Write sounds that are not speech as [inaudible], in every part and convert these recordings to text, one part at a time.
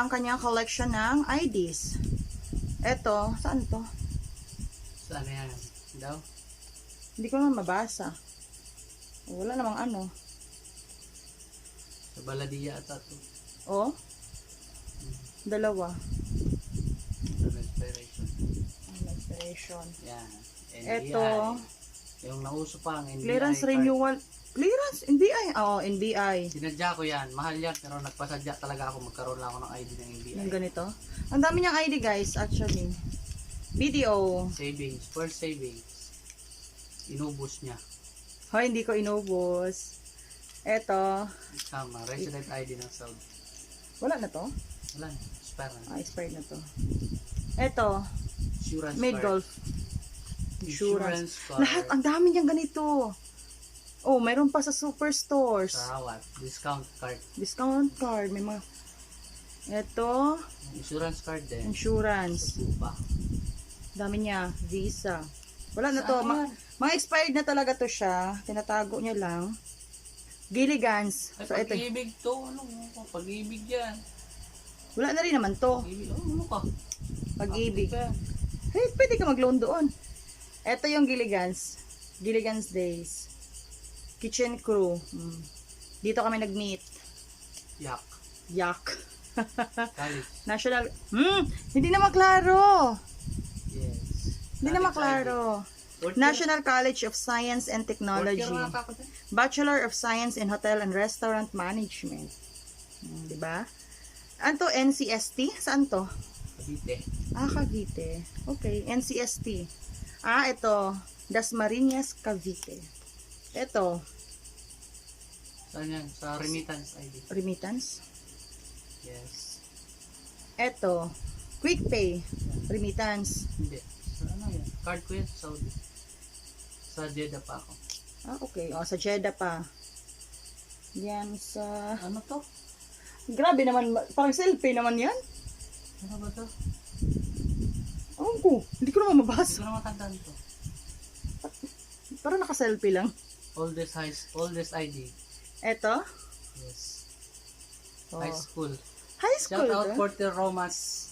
Ang kanyang collection ng IDs. Ito, saan to? Saan yan? Daw? Hindi ko naman mabasa. Wala namang ano. Sa Baladia ata to. Oh, dalawa. Inspiration. Inspiration. Yan. NBI. Ito. Yung nauso pa ang NBI. Clearance renewal. Clearance? NBI? Oo, NBI. Sinadya ko yan. Mahal yan. Pero nagpasadya talaga ako. Magkaroon lang ako ng ID ng NBI. Yung ganito. Ang dami niyang ID guys, actually. Video. Savings. First savings. Inubos niya. Hoy, hindi ko inubos. Ito. Tama. Resident ID ng Saudi. Wala na to? Wala na. Expire na. Ah, expired na to. Ito. Insurance Made card. golf. Insurance. card. Lahat, ang dami niyang ganito. Oh, mayroon pa sa superstores. Sarawat. Discount card. Discount card. May mga... Ito. Insurance card din. Insurance. Tupa. Dami niya. Visa. Wala na to. Ma- mga expired na talaga to siya. Tinatago niya lang. Gilligans. Ay, So, ito. pag-ibig to. Ano mo? Pag-ibig yan. Wala na rin naman to. Pag-ibig. Oh, ano ka? Pag-ibig. Hey, pwede ka mag-loan doon. Ito yung Gilligans. Gilligans Days. Kitchen crew. Hmm. Dito kami nag-meet. Yak. Yak. [laughs] National... Hmm! Hindi na maklaro. Yes. Hindi na maklaro. National College of Science and Technology. Bachelor of Science in Hotel and Restaurant Management. Hmm, di ba? Ano to? NCST? Saan to? Cavite. Ah, Cavite. Okay, NCST. Ah, ito. Dasmariñas, Cavite. Ito, Saan yan? Sa remittance ID. remittance. Yes. Ito, quick pay, remittance. Hindi. Sa ano yan? Card ko yan sa Saudi. Sa Jeddah pa ako. Ah, okay. O, sa Jeddah pa. Yan sa... Ano to? Grabe naman, parang selfie naman yan. Ano ba to? Ewan ko, hindi ko naman Hindi mabasa. ko na matandaan to. Parang naka-selfie lang. Oldest high, oldest ID. Ito, Yes. oh. High school. high school Shout out year Romas.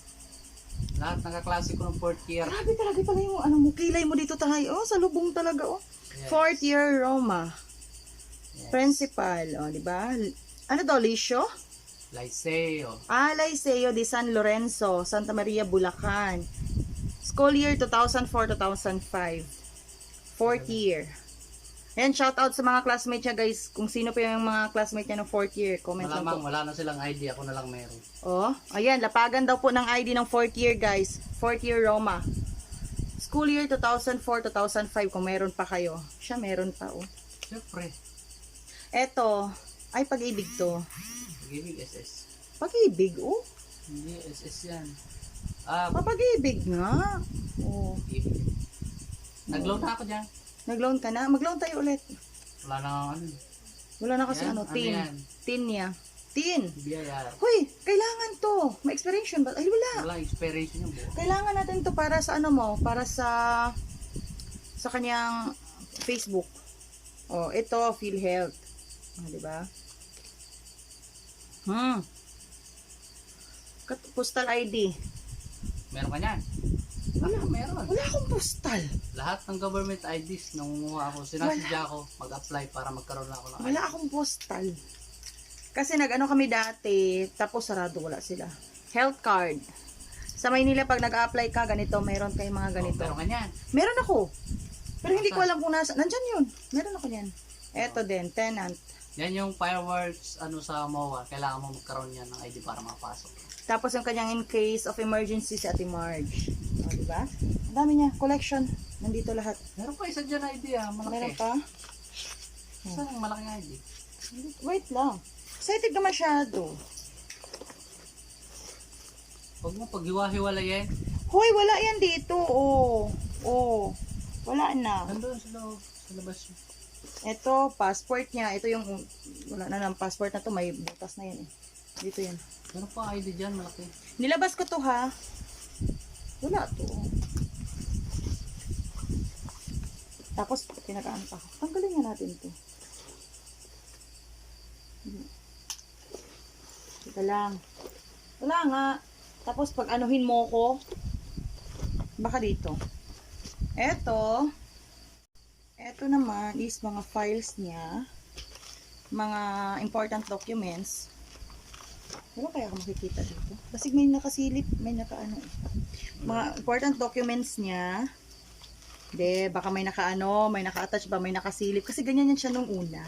Lahat ng kaklase ko ng fourth year. Grabe talaga pala yung ano mo, kilay mo dito tayo. Oh, sa lubong talaga, oh. Yes. Fourth year Roma. Yes. Principal, oh, di ba? Ano daw, Lisio? Liceo. Ah, Liceo de San Lorenzo, Santa Maria, Bulacan. School year 2004-2005. Fourth year. Ayan, shout out sa mga classmates niya guys. Kung sino pa yung mga classmates niya ng fourth year, comment lang Malamang po. wala na silang ID. Ako na lang meron. Oh, ayan, lapagan daw po ng ID ng fourth year guys. Fourth year Roma. School year 2004-2005 kung meron pa kayo. Siya meron pa oh. Siyempre. Eto, ay pag-ibig to. Pag-ibig SS. Pag-ibig, oh. Hindi, SS yan. Ah, Papag-ibig nga. Oh. pag-ibig. Nag-load na ako dyan. Nag-loan ka na? Mag-loan tayo ulit. Wala na ano. Wala na kasi Yan, ano, ano tin. yan? Tin niya. Tin. BIR. Hoy, kailangan to. May expiration ba? Ay, wala. Wala expiration yung buo. Kailangan natin to para sa ano mo, para sa sa kanyang Facebook. Oh, ito, PhilHealth. Oh, di ba? Hmm. Postal ID. Meron ka niyan? Wala, meron. Wala akong postal. Lahat ng government IDs nangunguha ako. Sinasadya ako mag-apply para magkaroon ako ng ID. Wala akong postal. Kasi nag-ano kami dati, tapos sarado wala sila. Health card. Sa Maynila, pag nag-apply ka, ganito, meron kayong mga ganito. Oh, meron ka niyan. Meron ako. Pero hindi ko alam kung nasa. Nandyan yun. Meron ako yan. Eto din, tenant. Yan yung fireworks ano sa MOA. Kailangan mo magkaroon yan ng ID para makapasok. Tapos yung kanyang in case of emergency sa Ate Marge. Ba? Ang dami niya. Collection. Nandito lahat. Meron pa isa dyan ID ah. Meron Malaki. pa. Saan yung malaking ID? Wait lang. Excited ka masyado. Huwag mo paghiwa-hiwalayin. Hoy, wala yan dito. Oh. Oh. Wala na. Nandun sa loob. Sa labas yun. Ito, passport niya. Ito yung, wala na ng passport na to. May butas na yan eh. Dito yan. Meron pa ID dyan. Malaki. Nilabas ko to ha. Wala to. Tapos, pinakaan pa. Tanggalin nga natin to. Teka lang. Wala nga. Tapos pag anuhin mo ko, baka dito. Eto, eto naman is mga files niya. Mga important documents. Wala kaya ako makikita dito? Kasi may nakasilip, may nakaano. Mga important documents niya. De, baka may nakaano, may naka-attach ba, may nakasilip. Kasi ganyan yan siya nung una.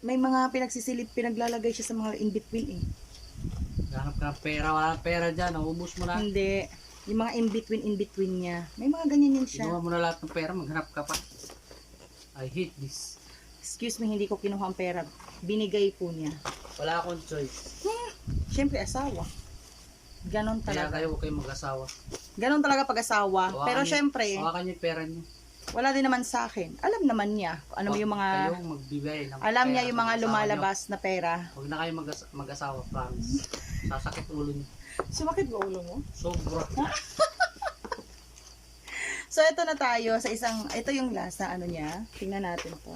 May mga pinagsisilip, pinaglalagay siya sa mga in-between eh. Hanap ka ng pera, wala pera dyan, naubos mo na. Hindi. Yung mga in-between, in-between niya. May mga ganyan yan siya. Kinuha mo na lahat ng pera, maghanap ka pa. I hate this. Excuse me, hindi ko kinuha ang pera. Binigay po niya. Wala akong choice. Siyempre, asawa. Ganon Kaya talaga. kayo huwag kayong mag-asawa. Ganon talaga pag-asawa. Hawakan Pero niyo- syempre, Hawakan niyo yung pera niyo. wala din naman sa akin. Alam naman niya kung ano yung mga... Kayong magbibigay ng Alam pera niya sa yung mga asawa lumalabas na pera. niyo. Huwag na kayo mag- mag-asawa, promise. Sasakit ulo niyo. Sumakit ba ulo mo? Sobra. [laughs] So, ito na tayo sa isang, ito yung last na ano niya. Tingnan natin to.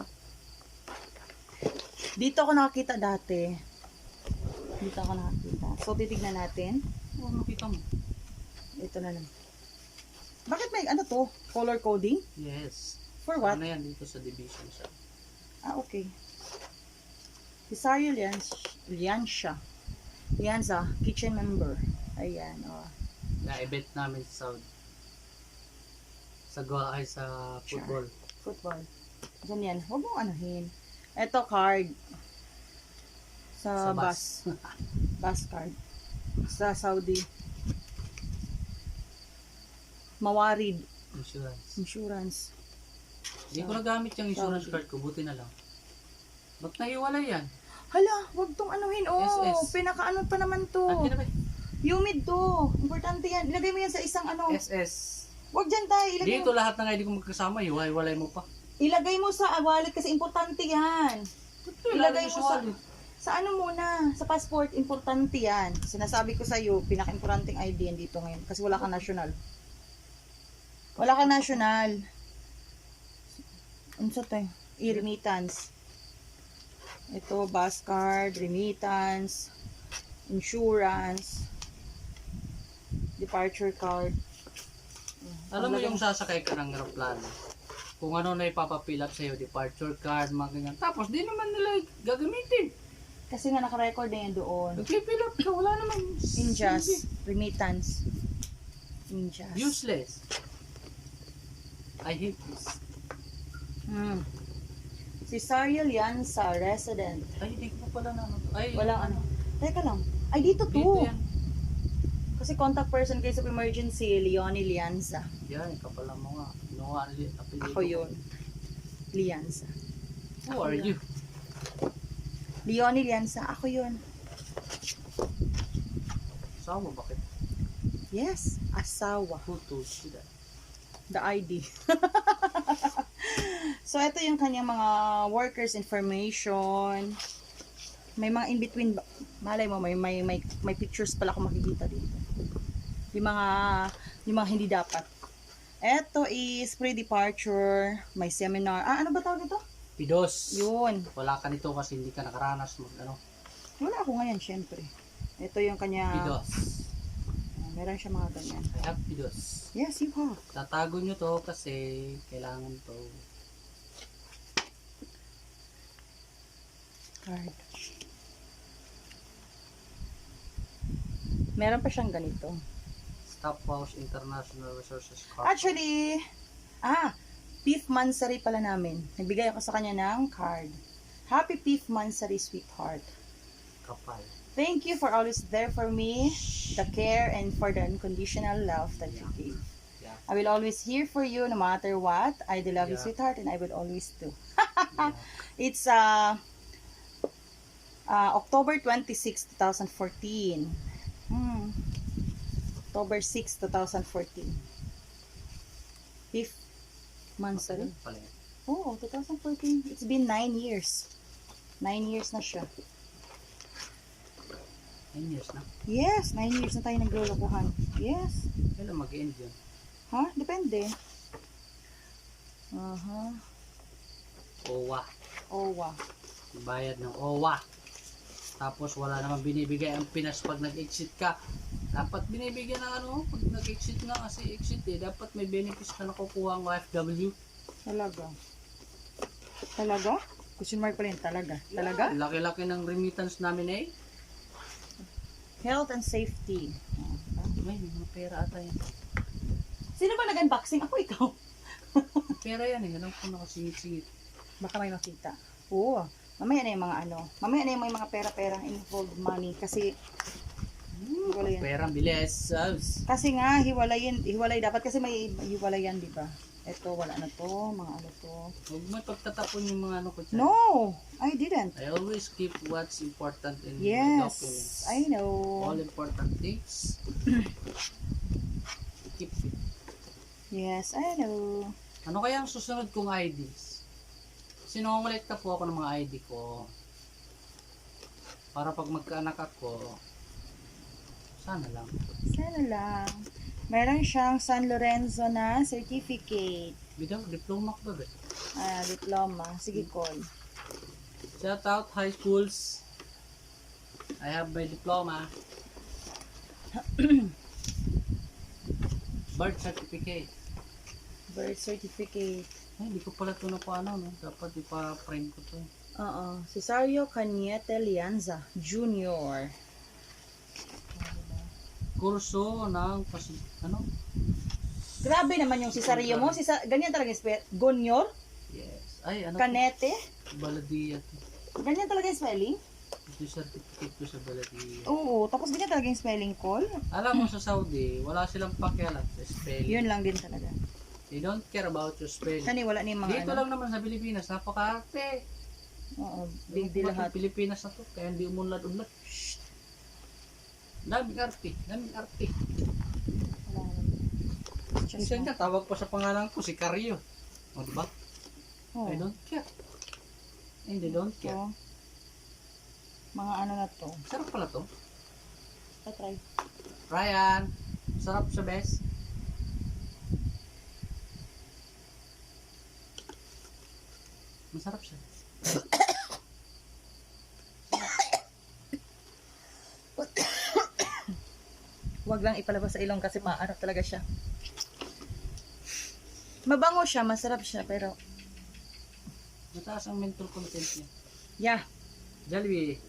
Dito ako nakakita dati. Dito ako nakakita. So, titignan natin. Oo, makita mo. Ito na lang. Bakit may, ano to? Color coding? Yes. For what? Ano yan dito sa division siya. Ah, okay. Cesario Liansha. Lianza, kitchen member. Ayan, oh. Na-event namin sa. Sa gawa ay sa football. Football. Diyan yan. Huwag mong anuhin. Ito, card. Sa, Sa bus. bus. [laughs] bus card. Sa Saudi. Mawarid. Insurance. Insurance. Hindi ko nagamit yung insurance card ko, buti na lang. Ba't naiwalay yan? Hala, wag tong anuhin. Oh, SS. pinakaano pa naman to. Na ba? Humid to. Importante yan. Ilagay mo yan sa isang ano. SS. Wag dyan tayo. Ilagay Dito mo. lahat ng ID ko magkasama, hiwalay mo pa. Ilagay mo sa wallet kasi importante yan. Ilagay mo sa... Sa ano muna, sa passport, importante yan. Sinasabi ko sa'yo, pinaka-importanting ID yan dito ngayon. Kasi wala kang national. Wala kang national. Ano sa tayo? E-remittance. Ito, bus card, remittance, insurance, departure card. Alam mo yung sasakay ka ng aeroplano, kung ano na ipapapill up sa'yo, departure card, mga ganyan. Tapos di naman nila gagamitin. Kasi nga naka-record na yan doon. Nag-fill up ka, wala naman. Injas, remittance. Injas. Useless. I hate this. Hmm. Si Sario Lianza, resident. Ay, hindi ko pala na ano. Ay, Walang ano. Teka lang. Ay, dito to. Dito yan. Kasi contact person case of emergency, Leonie Lianza. Yan, kapala mo nga. Inuha nila yung apelido. Ako yun. Lianza. Who are you? Leonie Lianza, ako yun. Sama, bakit? Yes, asawa. Who told you that? The ID. [laughs] so, ito yung kanyang mga workers information. May mga in-between. Malay mo, may, may, may, may pictures pala ako makikita dito. Yung mga, yung mga hindi dapat. Ito is pre-departure, may seminar. Ah, ano ba tawag ito? Pidos. Yun. Wala ka nito kasi hindi ka nakaranas mag ano. Wala ako ngayon, syempre. Ito yung kanya... Pidos. Ah, meron siya mga ganyan. I have pidos. Yes, you have. Tatago nyo to kasi kailangan to. Card. Meron pa siyang ganito. Stopwatch International Resources Corp. Actually, ah, fifth mansary pala namin. Nagbigay ako sa kanya ng card. Happy fifth mansary, sweetheart. Kapal. Thank you for always there for me, the care, and for the unconditional love that you give. Yeah. I will always here for you no matter what. I do love you, Yeah. sweetheart, and I will always do. [laughs] yeah. It's uh, uh, October 26, 2014. October 6, 2014. Fifth pala yan. Oh, 2014. It's been 9 years. 9 years na siya. Nine years na. Yes, 9 years na tayo naglulukuhan. Yes. Kailan mag-end yun? Ha? Depende. Aha. OWA. Wow. Bayad ng OWA. Tapos wala naman binibigay ang Pinas pag nag-exit ka. Dapat binibigyan ng ano, pag nag-exit na kasi exit eh, dapat may benefits ka nakukuha ang OFW. Talaga. Talaga? Question mark pa rin, talaga. Talaga? Laki-laki ng remittance namin eh. Health and safety. May mga pera ata yan. Sino ba nag-unboxing? Ako ikaw. [laughs] Pera yan eh, alam ko nakasingit-singit. Baka may makita. Oo. Mamaya na yung mga ano. Mamaya na yung may mga pera-pera involved money. Kasi, hiwalay yan. Perang bilis. Kasi nga, hiwalayin, hiwalay dapat kasi may hiwalay yan, di ba? Ito, wala na to. Mga ano to. Huwag mo pagtatapon yung mga ano ko dyan. No! I didn't. I always keep what's important in my Yes, documents. I know. All important things. [clears throat] keep it. Yes, I know. Ano kaya ang susunod kong IDs? Sinungalit po ako ng mga ID ko. Para pag magkaanak ako, sana lang. Sana lang. Meron siyang San Lorenzo na certificate. Bigyan, diploma ko ba? Ah, diploma. Sige, call. Shout out high schools. I have my diploma. [clears throat] Birth certificate. Birth certificate. Ay, hindi ko pala ito na paano, no? Dapat ipa-print ko to. eh. Oo. Cesario Cañete Lianza Jr. Kurso ng, pasi- ano? Grabe naman yung Cesario mo. Cesa ganyan talaga yung spell. Gonyor? Yes. Ay, ano? Canete? Baladia. Ganyan talaga yung spelling? Ito yung certificate ko sa Baladia. Oo. Tapos ganyan talaga yung spelling call? Alam mo sa Saudi, wala silang pakialam sa spelling. Yun lang din talaga. They don't care about your spelling. Kani wala ni mga Dito ano. lang naman sa Pilipinas, napaka-arte. Oo. Big deal lahat. Pilipinas na to, kaya hindi umunlad-unlad. Shh. Daming arte, daming arte. Minsan ka, tawag pa sa pangalan ko, si Carrio. O, diba? Oo. I don't care. And they don't care. So, mga ano na to. Sarap pala to. Patry. Ryan, sarap sa best. Masarap siya. [laughs] Huwag lang ipalabas sa ilong kasi maano talaga siya. Mabango siya, masarap siya, pero Mataas ang mental content niya. yeah. Jollibee.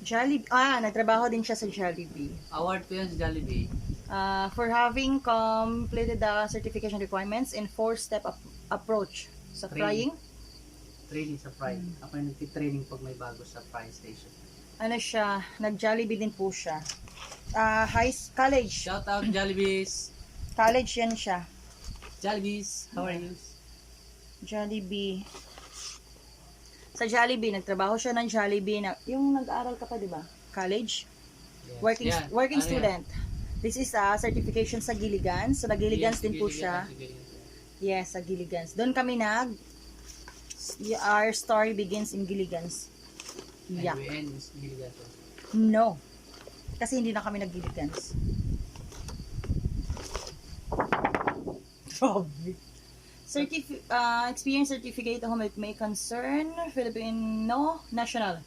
Jollibee, ah, nagtrabaho din siya sa Jollibee. Award ko yan sa Jollibee. Uh, for having completed the certification requirements in four-step ap- approach sa Training. frying. Training sa Fry. Ako yung nagtitraining pag may bago sa Fry Station. Ano siya, nag-Jollibee din po siya. Ah, high college. Shout out Jollibees. College yan siya. Jollibees, how are you? Jollibee. Sa Jollibee, nagtrabaho siya ng Jollibee. Na, yung nag-aaral ka pa, di ba? College? Yes. Working Yan. working Ano yan? student. This is a certification sa Gilligans. So, nag-Gilligans Yes, din po Gilligan, siya. Gilligan. Yes, sa Gilligans. Doon kami nag our story begins in Gilligans. And Yeah. Gilligan. No. Kasi hindi na kami nag-Gilligans. Grabe. Certif- uh, experience certificate of may, may concern Filipino national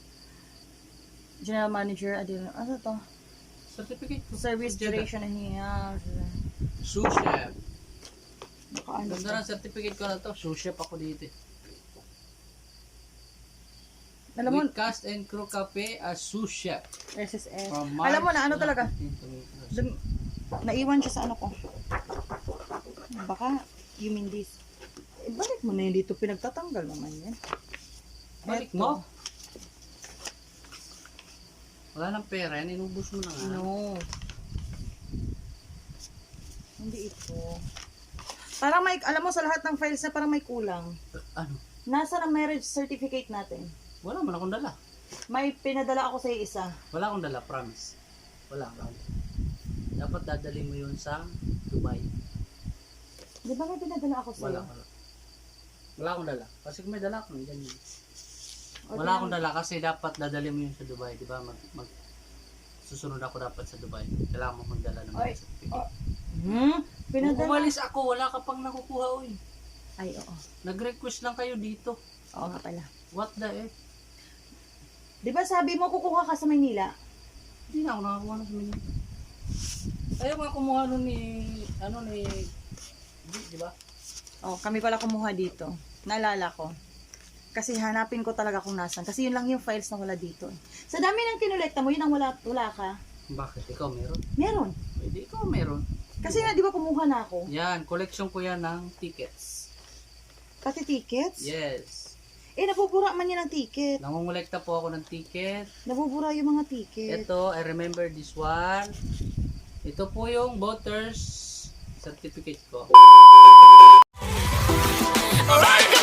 general manager adil ano to Certificate service duration niya Sous chef. Baka ano Ganda ng certificate ko na to. Sous chef ako dito. Alam mo cast and crew cafe as sous chef. SSS From alam mo na ano talaga 15 to May 1st. Dun, naiwan siya sa ano ko. Baka, you mean this. Eh, balik mo na yun dito. Pinagtatanggal naman yan. Balik Eto. mo. Wala nang pera yan. Inubos mo na nga. No. Hindi ito. Parang may, alam mo sa lahat ng files na parang may kulang. Ano? Nasa ang marriage certificate natin? Wala man akong dala. May pinadala ako sa isa. Wala akong dala, promise. Wala akong. Dapat dadali mo yun sa Dubai. Di ba may pinadala ako sa Wala, wala. Wala akong dala. Kasi kung may dala ako, nandiyan yun. Wala akong dala kasi dapat dadali mo yun sa Dubai, di ba? Mag, mag susunod ako dapat sa Dubai. Kailangan mo kong dala ng Ay, mga certificate. oh. Hmm? Kung Pinadala. umalis ako, wala ka pang nakukuha, oy. Ay, oo. Nag-request lang kayo dito. Oo nga pala. What the heck? Di ba sabi mo kukuha ka sa Maynila? Hindi na ako nakakuha na sa menu. Ayaw nga kumuha nun ni, ano ni, di, di ba? Oh, kami pala kumuha dito. Naalala ko. Kasi hanapin ko talaga kung nasan. Kasi yun lang yung files na wala dito. eh. Sa dami ng kinolekta mo, yun ang wala, wala ka. Bakit? Ikaw meron? Meron. Pwede ikaw meron. Kasi na, di ba kumuha na ako? Yan, collection ko yan ng tickets. Pati tickets? Yes. Eh, nabubura man yan ng ticket. Nangungulekta po ako ng ticket. Nabubura yung mga ticket. Ito, I remember this one. Ito po yung voters certificate ko. Alright,